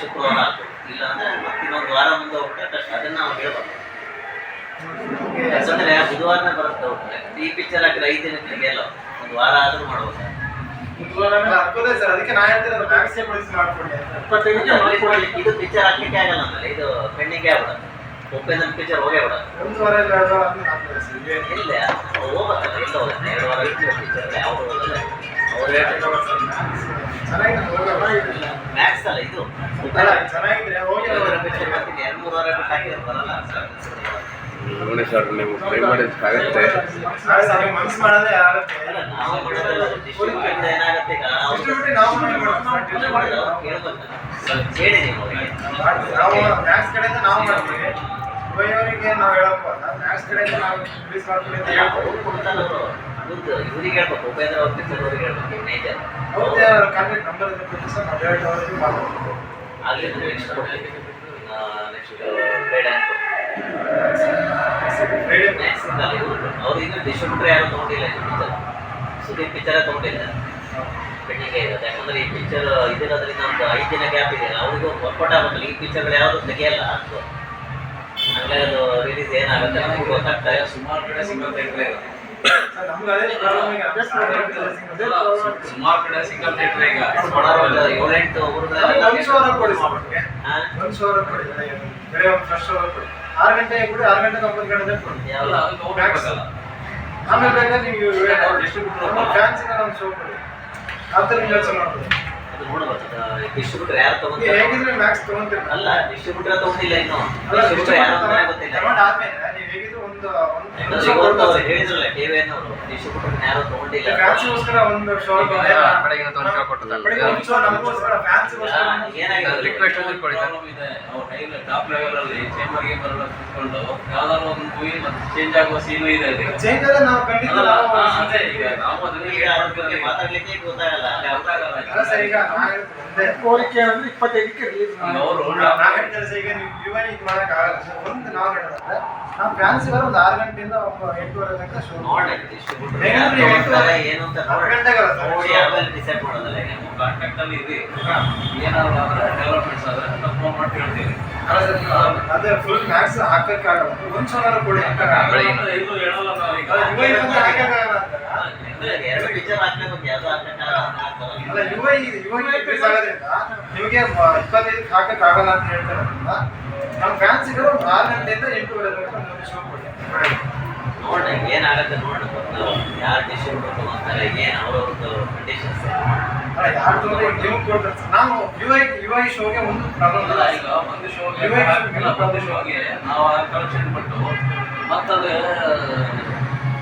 ಶುಕ್ರವಾರ ಆಗ್ಬೋದು ಇಲ್ಲ ಅಂದ್ರೆ ಇನ್ನೊಂದು ವಾರ ಮುಂದೆ ಹೋಗ್ತಾ ಅದನ್ನ ನಾವು ಹೇಳ್ಬೇಕು ಯಾಕಂದ್ರೆ ಬುಧವಾರನೇ ಬರುತ್ತೆ ಈ ಪಿಕ್ಚರ್ ಹಾಕಿದ್ರೆ ಐದು ದಿನಕ್ಕೆ ಒಂದು ವಾರ ಆದ್ರೂ ಮಾಡ್ಬೋದು ಇದು ಪಿಕ್ಚರ್ ಹಾಕ್ಲಿಕ್ಕೆ ಆಗಲ್ಲ ಅಂದ್ರೆ ಇದು ಪೆಂಡಿಂಗ್ ಆಗ್ಬಿಡುತ್ತೆ ಒಪ್ಪೇದನ್ ಪಿಕ್ಚರ್ ಹೋಗೇ ಒಂದು ವಾರ ಆಗ್ತದೆ ಇತ್ತು ಪಿಕ್ಚರ್ ಮ್ಯಾಕ್ಸ್ ಅಲ್ಲ ಇದು. ಎರಡು ಮೂರು ವಾರ ಬಿಟ್ಟು ಹಾಕಿದ್ರೆ ಬರಲ್ಲ ನೋಡಿ ಸರ್ ನೀವು ಟ್ರೈ ನಾವು. ಮಾಡ್ತೀವಿ. ನಾವು ಮ್ಯಾಕ್ಸ್ ಕಡೆಯಿಂದ ನಾವು ಮಾಡ್ತೀವಿ. ಉಭಯವರಿಗೆ ನಾವು ಹೇಳಪ್ಪ. ಮ್ಯಾಕ್ಸ್ ಕಡೆಯಿಂದ ನಾವು ರಿಲೀಸ್ ಮಾಡ್ತೀವಿ ಅಂತ ಹೇಳ್ಬೋದು ಅವ್ರು ಕೊಡ್ತಾರಲ್ಲ ಅವ್ರು. ಇವ್ರ್ದು ಇವ್ರಿಗೆ ಹೇಳ್ಬೇಕು. ಉಪೇಂದ್ರ ಅವ್ರ ಪಿಕ್ಚರ್ ಅವ್ರಿಗೆ ಹೇಳ್ಬೇಕು. ಮೇಜರ್ ಅವ್ರದ್ದೇ ಕಾಂಟ್ಯಾಕ್ಟ್ ನಂಬರ್ ಇದೆ ಸರ್ ನಾವು ಎರಡು ಅವರಿಗೆ ಮಾತಾಡ್ತೀವಿ. ಆಗಲಿ ನೆಕ್ಸ್ಟ್ ಅಂತ ಅವ್ರು ಇನ್ನು ಡಿಸ್ಟ್ರಿಬ್ಯೂಟರ್ ಯಾರು ತಗೊಂಡಿಲ್ಲ ಪಿಕ್ಚರ್ ಸುದೀಪ್ ಪಿಕ್ಚರ್ ತಗೊಂಡಿಲ್ಲ. ಯಾಕಂದ್ರೆ ಈ ಪಿಕ್ಚರ್ ಇದಿರೋದ್ರಿಂದ ಒಂದು ಐದು ದಿನ ಗ್ಯಾಪ್ ಇದೆ. ಅವ್ರಿಗೂ ಒಂದು ಆಗುತ್ತಲ್ಲ ಈ ಪಿಕ್ಚರ್ಗಳು ಯಾವುದು ತೆಗೆಯಲ್ಲ ಅಂತ. ಅದು ರಿಲೀಸ್ ಏನಾಗುತ್ತೆ ನಮಗೂ ಗೊತ್ತಾಗ್ತಾ ಇಲ್ಲ. ಸುಮಾರು ಕಡೆ ಸಿಂಗಲ್ ಥಿಯೇಟರ್ ಈಗ. ಸುಮಾರು ಕಡೆ ಸಿಂಗಲ್ ಥಿಯೇಟರ್ ಈಗ. ಏಳೆಂಟು ಶೋರ ಆರು ಗಂಟೆಗೆ ಕೊಡಿ ಆರು ಗಂಟೆ ಒಂಬತ್ತು ಗಂಟೆ ಕೊಡಿ. ಎಲ್ಲ? ಆಮೇಲೆ ಬೇಕಾದ್ರೆ ನೀವು ಡಿಸ್ಟ್ರಿಬ್ಯೂಟರ್ distributor ಫ್ಯಾನ್ಸ್ ಒಂದು ಶೋ ಕೊಡಿ. ಆ ಥರ ಯೋಚನೆ ಮಾಡ್ಬೋದು. ಅದು ನೋಡ್ಬೇಕು. ಡಿಸ್ಟ್ರಿಬ್ಯೂಟರ್ ಯಾರು ತಗೊಂತಾರೆ? ಹೇಗಿದ್ರೆ ಮ್ಯಾಕ್ಸ್ ತಗೊಂತೀರಿ? ಅಲ್ಲ ಡಿಸ್ಟ್ರಿಬ್ಯೂಟರ್ ತಗೊಂಡಿಲ್ಲ ಇನ್ನು. ಡಿಸ್ಟ್ರಿಬ್ಯೂಟರ್ ಯಾರು ಗೊತ್ತಿಲ್ಲ. ಆದ್ಮೇಲೆ ನೀವು ಹೇಗಿದ್ರು ಒಂದು ಒಂದು ಅವ್ರು ಹೇಳಿದ್ರಲ್ಲ ಅವರು ಡಿಸ್ಟ್ರಿಬ್ಯೂಟರ್ ಯಾರು ತಗೊಂಡಿಲ್ಲ ಫ್ಯಾನ್ಸ್ಗೋಸ್ಕರ ಒಂದು ಶೋ ಒಂದು ಶೋ. ಒಂದು ಶೋ ನಮಗೋಸ್ಕರ ಫ್ಯಾನ್ಸ್ಗೋಸ್ಕರ ಏನಾಗಿದೆ? ರಿಕ್ವೆಸ್ಟ್ ಕೊಡಿ ಸರ್. ಇದೆ. ಅವ್ರ ಹೈ ಟಾಪ್ ಲೆವೆಲ್ ಅಲ್ಲಿ ಚೇಂಬರ್ಗೆ ಬರಲ್ಲ ಕೂತ್ಕೊಂಡು ಯಾವ್ದಾದ್ರು ಒಂದು ಮೂವಿ ಮತ್ತೆ ಚೇಂಜ್ ಆಗುವ ಸೀನು ಇದೆ ಚೇಂಜ್ ಆದ್ರೆ ನಾವು ಖಂಡಿತ ನಾವು ಅದೇ ಈಗ ನಾವು ಅದನ್ನೇ ಬಗ್ಗೆ ಮಾತಾಡ್ಲಿಕ್ಕೆ ಗೊತ್ತಾಗಲ್ಲ ಅಲ್ಲಿ ಅವ್ರು ಗೊತ್ತಾಗಲ್ಲ. ಅಲ್ಲ ಸರ್ ಈಗ ಕೋರಿಕೆ ಅಂದ್ರೆ ಇಪ್ಪತ್ತೈದಕ್ಕೆ ರಿಲೀಸ್ ಈಗ ಅವರು ನಾ- ನಾ ಹೇಳ್ತಾರೆ ಸರ್ ಈಗ ನೀವು ಯುವ ಇದು ಸರ್ ಒಂದು ನಾವು ಹೇಳೋದಂದ್ರೆ ನಾವು ಫ್ಯಾನ್ಸಿಗಾರ ಒಂದು ಆರು ಗಂಟೆಯಿಂದ ಎಂಟೂವರೆ ತನಕ ಶೋ ನೋಡಿ ಏನು ಅಂತ ಗಂಟೆಗಲ್ಲ ಸರ್. ನೋಡಿ ಆಮೇಲೆ ಡಿಸೈಡ್ ಮಾಡೋದಲ್ಲ ಈಗ. ಕಾಂಟ್ಯಾಕ್ಟ್ ಅಲ್ಲಿ ಇದೆ ಏನಾದ್ರು ಆದ್ರೆ ಡೆವಲಪ್ಮೆಂಟ್ಸ್ ಆದ್ರೆ ನಾವು ಫೋನ್ ಮಾಡಿ ಹೇಳ್ತೀವಿ ಅಲ್ಲ ಸರ್ ನೀವು ಅದೇ ಫುಲ್ ಮ್ಯಾಕ್ಸ್ ಹಾಕಕ್ಕಾಗಲ್ಲ ಒಂದು ಶೋನಾರ ಕೊಡಿ. ಹೇಳಲ್ಲ ಹಾಕಕ್ಕಾಗಲ್ಲ ಎರಡು ಯಾವ್ದು ಹಾಕಕ್ಕಾಗಲ್ಲ ಅಂತ ಹಾಕ್ತಾರಲ್ಲ. ಅಲ್ಲ ಯುವ ನಿಮಗೆ ಇಪ್ಪತ್ತೈದು ಹಾಕಕ್ ಆಗಲ್ಲ ಅಂತ ಹೇಳ್ತಾರೆ ನಮ್ಮ ಫ್ಯಾನ್ಸಿಗರು ಒಂದು ಆರು ಗಂಟೆಯಿಂದ ಎಂಟೂವರೆ ತನಕ ಒಂದು ಶೋ ಕೊಡಿ. ನೋಡಿ ಏನಾಗುತ್ತೆ ನೋಡಿ ಗೊತ್ತು. ಯಾರು ಡಿಸ್ಟ್ರಿಬ್ಯೂಟರ್ ತಗೊಂತಾರೆ ಏನು ಅವ್ರವ್ರದ್ದು ಕಂಡೀಷನ್ಸ್ ನೀವು ಕೊಡ್ತಾರೆ. ನಾವು ಯುವ ಯುವ ಶೋಗೆ ಒಂದು ಪ್ರಾಬ್ಲಮ್ ಇಲ್ಲ. ಈಗ ಒಂದು ಶೋಗೆ ಒಂದು ಶೋಗೆ ನಾವು ಕಲೆಕ್ಷನ್ ಬಿಟ್ಟು ಮತ್ತದು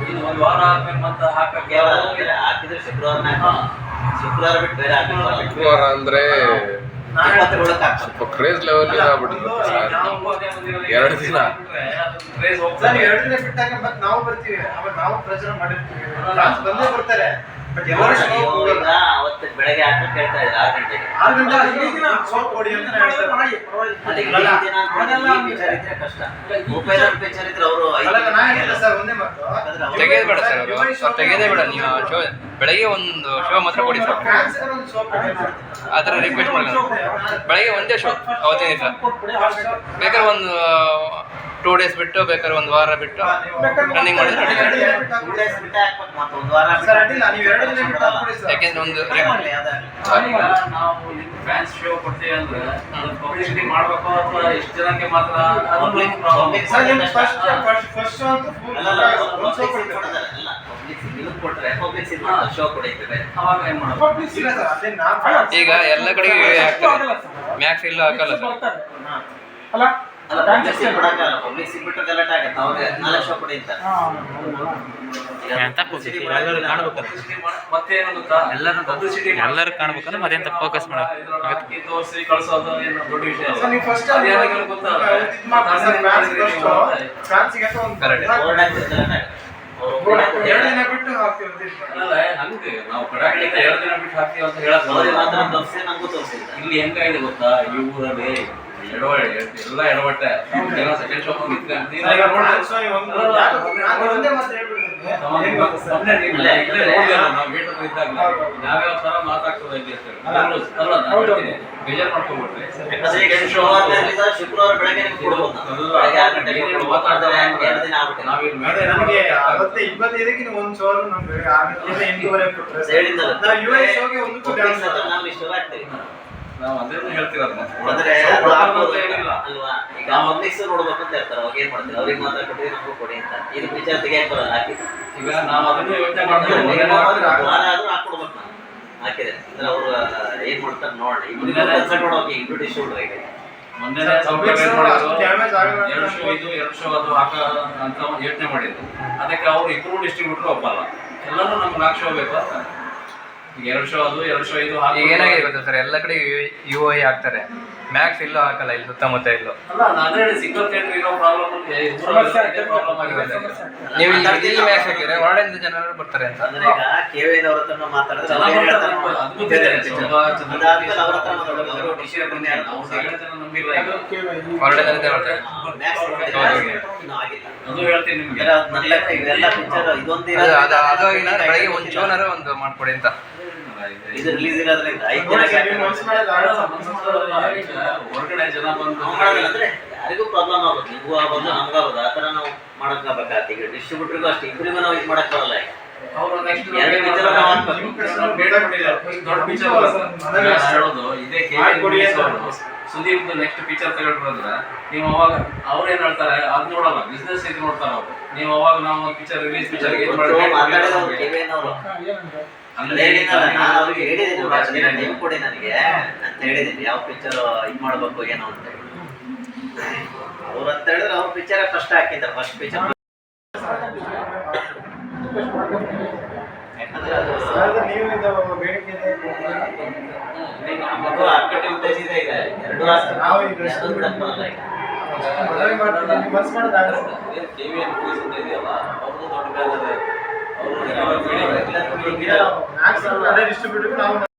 ಇದು ಒಂದು ವಾರ ಆದ್ಮೇಲೆ ಮತ್ತೆ ಹಾಕಕ್ಕೆ ಹಾಕಿದ್ರೆ ಶುಕ್ರವಾರನೇ ಹಾಕೋದು. ಶುಕ್ರವಾರ ಬಿಟ್ಟು ಬೇರೆ ಹಾಕಿದ್ರೆ ಶುಕ್ರವಾರ ಅಂದ್ರೆ ಸ್ವಲ್ಪ ಕ್ರೇಜ್ ಲೆವೆಲ್ ಆಗ್ಬಿಟ್ಟಿರುತ್ತೆ ಎರಡು ದಿನ. ಕ್ರೇಜ್ ನೀವು ಎರಡು ದಿನ ಬಿಟ್ಟಾಗ ಮತ್ತೆ ನಾವು ಬರ್ತೀವಿ ಆಮೇಲೆ ನಾವು ಪ್ರಚಾರ ಮಾಡಿರ್ತೀವಿ ಫ್ಯಾನ್ಸ್ ಬಂದೇ ಬರ್ತಾರೆ ಬಟ್ ಎಲ್ಲರೂ ಶೋ ನೀವು ಹೋಗಲ್ಲ ಅವತ್ತು ಬೆಳಗ್ಗೆ ಹಾಕಕ್ಕೆ ಹೇಳ್ತಾ ಇದ್ದಾರೆ ಆರು ಗಂಟೆಗೆ ಆರು ಗಂಟೆ ಈ ದಿನ ಶೋ ಕೊಡಿ ಅಂತ ಹೇಳ್ತಾರೆ ಮಾಡಿ ಪರವಾಗಿಲ್ಲ ಅಲ್ಲಿ ಅಲ್ಲ, ಅಂತ ಹಾಗಲ್ಲ ಈ ಪಿಕ್ಚರ್ ಇದ್ರೆ ಕಷ್ಟ ಉಪೇಂದ್ರ ಪಿಕ್ಚರ್ ಅವರು ಅಲ್ಲ ನಾ ಹೇಳಿಲ್ಲ ಸರ್ ಒಂದೇ ಮಾತು ತೆಗೆದೇ ಬೇಡ ಸರ್ ಸರ್ ತೆಗೆದೇ ಬೇಡ ನೀವು ಶೋ ಬೆಳಗ್ಗೆ ಒಂದು ಶೋ ಮಾತ್ರ ಕೊಡಿ ಸರ್ ಆ ಥರ ರಿಕ್ವೆಸ್ಟ್ ಮಾಡಿ ಬೆಳಗ್ಗೆ ಒಂದೇ ಶೋ ಅವತ್ತೇನಿಲ್ಲ ಬೇಕಾದ್ರೆ ಒಂದು ಟೂ ಡೇಸ್ ಬಿಟ್ಟು ಬೇಕಾದ್ರೆ ಒಂದು ವಾರ ಬಿಟ್ಟು ರನ್ನಿಂಗ್ ಮಾಡಿದ್ರೆ ಅಡ್ಡಿಲ್ಲ. ಟೂ ಡೇಸ್ ಬಿಟ್ಟು ಹಾಕ್ಬೇಕು ಒಂದು ವಾರ ಬಿಟ್ಟು. ನೀವು ಎರಡು ಬಿಟ್ಟು ಹಾಕ್ಬಿಡಿ ಸರ್ ಯಾಕೆಂದ್ರೆ ಒಂದು. ಈಗ ಎಲ್ಲ ಕಡೆ ಮ್ಯಾಕ್ಸ್ ಇಲ್ಲ ಹಾಕಲ್ಲ ಸರ್. ಅಲ್ಲ ಅಲ್ಲ ಪಬ್ಲಿಕ್ ಕೊಡಕ್ಕಾಗಲ್ಲ ಪಬ್ಲಿಕ್ ಬಿಟ್ಟು ಗಲಾಟೆ ಆಗತ್ತೆ. ಅವ್ರಿಗೆ ನಾಲ್ಕು ಶೋ ಕೊಡಿ ಅಂತ. ಎಲ್ಲರೂ ಕಾಣ್ಬೇಕಂದ್ರೆ ಮತ್ತೆ ಫೋಕಸ್ ಎರಡು ದಿನ ಬಿಟ್ಟು ಹಾಕ್ತೀವಿ ಅಂತ ಅಲ್ಲ ಹಂಗೆ. ನಾವು ಎರಡು ದಿನ ಬಿಟ್ಟು ಹಾಕ್ತೀವಿ ಅಂತ ಹೇಳಕ್ ಇಲ್ಲಿ ಹೆಂಗಾಗಿದೆ ಗೊತ್ತಾ? ಈ ಊರಲ್ಲಿ ಎಲ್ಲ ಎಡವಟ್ಟೆ ಸೆಕೆಂಡ್ ಶೋ ಸರ್, ಈಗ ನೋಡಿ, ಸೊ ನೀವು ಒಂದು- ನಾನು ಒಂದೇ ಮಾತು ಹೇಳ್ಬಿಡ್ತೀನಿ. ಏನ್ ಗೊತ್ತಾ ಸರ್? ಒಬ್ನೇ ನೀನು ಇಲ್ಲ, ಇಲ್ಲೇ ಇಲ್ಲ. ಹೋಗ್ಯಾರ ನಾವು ಮೀಟರ್ ಇದ್ದಾಗ. ಹೌದು. ಯಾವ್ಯಾವ ತರ ಮಾತಾಡ್ತದೆ ಬೇಜಾರು ಮಾಡ್ಕೊಂಡ್ಬಿಟ್ರೆ ಶುಕ್ರವಾರ ಬೆಳಗ್ಗೆ. ಮಾತಾಡ್ತಾರೆ ನಮಗೆ ಅವತ್ತೆ ಇಪ್ಪತ್ತೈದಕ್ಕೆ ಒಂದು ಶೋ ನಮ್ಗೆ ಆಗುತ್ತೆ ಎಂಟೂವರೆ ಕೊಟ್ಟರೆ. ನಾವು ಹತ್ರ ನಾವು ಆಗ್ತೀವಿ. ನಾವು ಅದೇನು ಹೇಳ್ತಿರೋದು ಮತ್ತೆ. ಅಂದ್ರೆ ಅದು ಮಾತಾಡೋದು ಏನಿಲ್ಲ. ಅಲ್ವಾ? ಈಗ ಪಬ್ಲಿಕ್ಸ್ ಇರ್ತಾರೆ ಅವಾಗ ಏನ್ ಮಾಡ್ತಾರೆ ಅವ್ರಿಗೆ ಮಾತ್ರ ಕೊಡ್ರಿ ನಮಗೂ ಕೊಡಿ ಅಂತ. ಇದು ವಿಚಾರ ತೆಗಿಯಕ್ ಬರಲ್ಲ. ಹಾಕಿ. ಈಗ ನಾವು ಅದನ್ನು ಯೋಚನೆ ವಾರ ಮಾಡ್ತೀವಿ ಆದ್ರೂ ಹಾಕೊಡ್ಬೇಕು ನಾನು ಹಾಕಿದೆ ಅಂದ್ರೆ ಅವ್ರು ಏನ್ ಮಾಡ್ತಾರೆ ನೋಡಿ. ಈಗ ಮೊನ್ನೆ ಎರಡು ಶೋ ಇದು ಎರಡು ಶೋ ಅದು ಹಾಕ ಅಂತ ಯೋಚನೆ ಮಾಡಿದ್ರು ಅದಕ್ಕೆ ಅವ್ರು ಇಬ್ರು ಡಿಸ್ಟ್ರಿಬ್ಯೂಟರ್ ಒಪ್ಪಲ್ಲ ಎಲ್ಲರೂ ನಮ್ಗೆ ನಾಲ್ಕು ಶೋ ಬೇಕು ಅಂತ. ಎರಡು ಶೋ ಅದು ಎರಡು ಶೋ ಇದು ಹಾಕಿ ಈಗ ಏನಾಗಿದೆ ಗೊತ್ತಾ ಸರ್? ಎಲ್ಲ ಕಡೆ ಯು ಐ ಹಾಕ್ತಾರೆ ಮ್ಯಾಕ್ಸ್ ಇಲ್ಲೂ ಹಾಕಲ್ಲ ಇಲ್ಲಿ ಸುತ್ತಮುತ್ತ ಇಲ್ಲೂ. ಅಲ್ಲ ಸಿಂಗಲ್ ಥಿಯೇಟರ್ ಇರೋ ಪ್ರಾಬ್ಲಮ್ ಸಮಸ್ಯೆ ಪ್ರಾಬ್ಲಮ್ ಆಗಿದೆ. ಸಮಸ್ಯೆ ಆಗ್ತದೆ. ನೀವು ಇಲ್ಲಿ ಮ್ಯಾಕ್ಸ್ ಹಾಕಿದ್ರೆ ಹೊರಡೆಯಿಂದ ಜನರು ಬರ್ತಾರೆ ಅಂತ. ಅಂದ್ರೆ ಈಗ ಅವ್ರ ಹತ್ರ ಮಾತಾಡಿದ್ರೆ ಬರ್ತಾರೆ ಅದು ಹೇಳ್ತೀನಿ ನಿಮ್ಗೆ. ಬೇರೆ ಅದ್ ನನ್ನ ಲೆಕ್ಕ ಇವೆಲ್ಲ ಪಿಕ್ಚರ್ ಇದೊಂದು ಅದು ಅದು ಅದು ಆಗಿಲ್ಲ ಬೆಳಗ್ಗೆ ಒಂದು ಒಂದು ಮಾಡ್ಕೊಡಿ ಅಂತ. ಇದು ರಿಲೀಸ್ ಇರೋದ್ರಿಂದ ಐದು ಹೊರಗಡೆ ಜನ ಬಂದು ಯಾರಿಗೂ ಪ್ರಾಬ್ಲಮ್ ಆಗುತ್ತೆ ನಿಮಗೂ ಆಗೋದು ನಮಗೂ ಆಗೋದು. ಆ ಥರ ನಾವು ಮಾಡಕ್ಕಾಗಬೇಕಾಗತ್ತೆ ಈಗ ಡಿಸ್ಟ್ರಿಬ್ಯೂಟರ್ಗೂ ಅಷ್ಟೇ. ಇಬ್ಬರಿಗೂ ನಾವು ಇದು ಮಾಡಕ್ ಬರಲ್ಲ ಈಗ. ಎರಡು picture ನಾವು ಹಾಕ್ಬೇಕು. ಸುದೀಪ್ ನೆಕ್ಸ್ಟ್ ಪಿಕ್ಚರ್ ಬಂದ್ರೆ ನೀವು ಅವಾಗ ಅವ್ರೇನ್ ಹೇಳ್ತಾರೆ ಅದ್ ನೋಡಲ್ಲ ಬಿಸ್ನೆಸ್ ಇದ್ ನೋಡ್ತಾರೆ ಅವ್ರು. ನೀವು ಅವಾಗ ನಾವು ಒಂದು ಪಿಕ್ಚರ್ ರಿಲೀಸ್ ಪಿಕ್ಚರ್ ಏನ್ ಅವರು ಅವ್ರಿಗೆ ಹೇಳಿದ್ದೀನಿ ಕೊಡಿ ನನಗೆ ಅಂತ ಹೇಳಿದ್ದೀನಿ. ಯಾವ ಪಿಕ್ಚರ್ ಇದು ಮಾಡ್ಬೇಕು ಏನೋ ಅಂತ ಹೇಳಿ. ಅವ್ರು ಅಂತ ಹೇಳಿದ್ರೆ ಅವ್ರ ಪಿಕ್ಚರ್ ಫಸ್ಟ್ ಹಾಕಿದ್ದಾರೆ ಫಸ್ಟ್ ಪಿಕ್ಚರ್ ಯಾಕಂದ್ರೆ ಅದು ಅದಾದ್ರೆ ನೀವು ಇದು ಬೇಡಿಕೆ ಇದೆ. ಅದು ಅಕ್ಕಟ್ಟಿ ಉದ್ದೇಶಿತ ಇದೆ. ಎರಡು ನಾವು ಈಗ ಯಾವ್ದು ಬಿಡಕ್ ಬರಲ್ಲ ಈಗ ಮದುವೆ ಮಾಡ್ತೀವಿ, ಮನ್ಸು. ಕೆವಿ ಅಂತ ಇದೆಯಲ್ಲ? ಅವ್ರದ್ದು ದೊಡ್ಡ ಅವರು ಡಿಸ್ಟ್ರಿಬ್ಯೂಟರ್ ನಾವು